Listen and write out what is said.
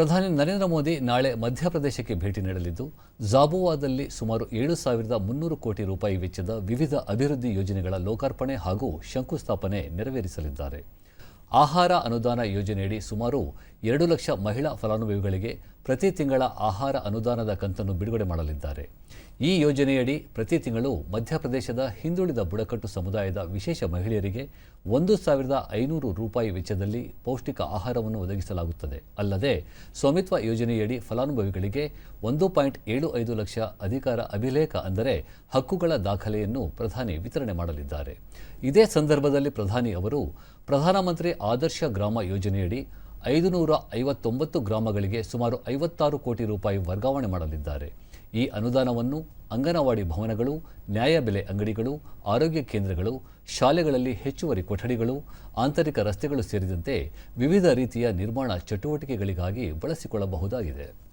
ಪ್ರಧಾನಿ ನರೇಂದ್ರ ಮೋದಿ ನಾಳೆ ಮಧ್ಯಪ್ರದೇಶಕ್ಕೆ ಭೇಟಿ ನೀಡಲಿದ್ದು, ಜಾಬುವಾದಲ್ಲಿ ಸುಮಾರು ಏಳು ಸಾವಿರದ ಮುನ್ನೂರು ಕೋಟಿ ರೂಪಾಯಿ ವೆಚ್ಚದ ವಿವಿಧ ಅಭಿವೃದ್ಧಿ ಯೋಜನೆಗಳ ಲೋಕಾರ್ಪಣೆ ಹಾಗೂ ಶಂಕುಸ್ಥಾಪನೆ ನೆರವೇರಿಸಲಿದ್ದಾರೆ. ಆಹಾರ ಅನುದಾನ ಯೋಜನೆಯಡಿ ಸುಮಾರು ಎರಡು ಲಕ್ಷ ಮಹಿಳಾ ಫಲಾನುಭವಿಗಳಿಗೆ ಪ್ರತಿ ತಿಂಗಳ ಆಹಾರ ಅನುದಾನದ ಕಂತನ್ನು ಬಿಡುಗಡೆ ಮಾಡಲಿದ್ದಾರೆ. ಈ ಯೋಜನೆಯಡಿ ಪ್ರತಿ ತಿಂಗಳು ಮಧ್ಯಪ್ರದೇಶದ ಹಿಂದುಳಿದ ಬುಡಕಟ್ಟು ಸಮುದಾಯದ ವಿಶೇಷ ಮಹಿಳೆಯರಿಗೆ ಒಂದು ಸಾವಿರದ ಐನೂರು ರೂಪಾಯಿ ವೆಚ್ಚದಲ್ಲಿ ಪೌಷ್ಟಿಕ ಆಹಾರವನ್ನು ಒದಗಿಸಲಾಗುತ್ತದೆ. ಅಲ್ಲದೆ, ಸ್ವಾಮಿತ್ವ ಯೋಜನೆಯಡಿ ಫಲಾನುಭವಿಗಳಿಗೆ ಒಂದು ಪಾಯಿಂಟ್ ಏಳು ಐದು ಲಕ್ಷ ಅಧಿಕಾರ ಅಭಿಲೇಖ ಅಂದರೆ ಹಕ್ಕುಗಳ ದಾಖಲೆಯನ್ನು ಪ್ರಧಾನಿ ವಿತರಣೆ ಮಾಡಲಿದ್ದಾರೆ. ಇದೇ ಸಂದರ್ಭದಲ್ಲಿ ಪ್ರಧಾನಿ ಅವರು, ಪ್ರಧಾನಮಂತ್ರಿ ಆದರ್ಶ ಗ್ರಾಮ ಯೋಜನೆಯಡಿ ಐದು ನೂರ ಐವತ್ತೊಂಬತ್ತು ಗ್ರಾಮಗಳಿಗೆ ಸುಮಾರು ಐವತ್ತಾರು ಕೋಟಿ ರೂಪಾಯಿ ವರ್ಗಾವಣೆ ಮಾಡಲಿದ್ದಾರೆ. ಈ ಅನುದಾನವನ್ನು ಅಂಗನವಾಡಿ ಭವನಗಳು ನ್ಯಾಯಬೆಲೆ ಅಂಗಡಿಗಳು, ಆರೋಗ್ಯ ಕೇಂದ್ರಗಳು, ಶಾಲೆಗಳಲ್ಲಿ ಹೆಚ್ಚುವರಿ ಕೊಠಡಿಗಳು, ಆಂತರಿಕ ರಸ್ತೆಗಳು ಸೇರಿದಂತೆ ವಿವಿಧ ರೀತಿಯ ನಿರ್ಮಾಣ ಚಟುವಟಿಕೆಗಳಿಗಾಗಿ ಬಳಸಿಕೊಳ್ಳಬಹುದಾಗಿದೆ.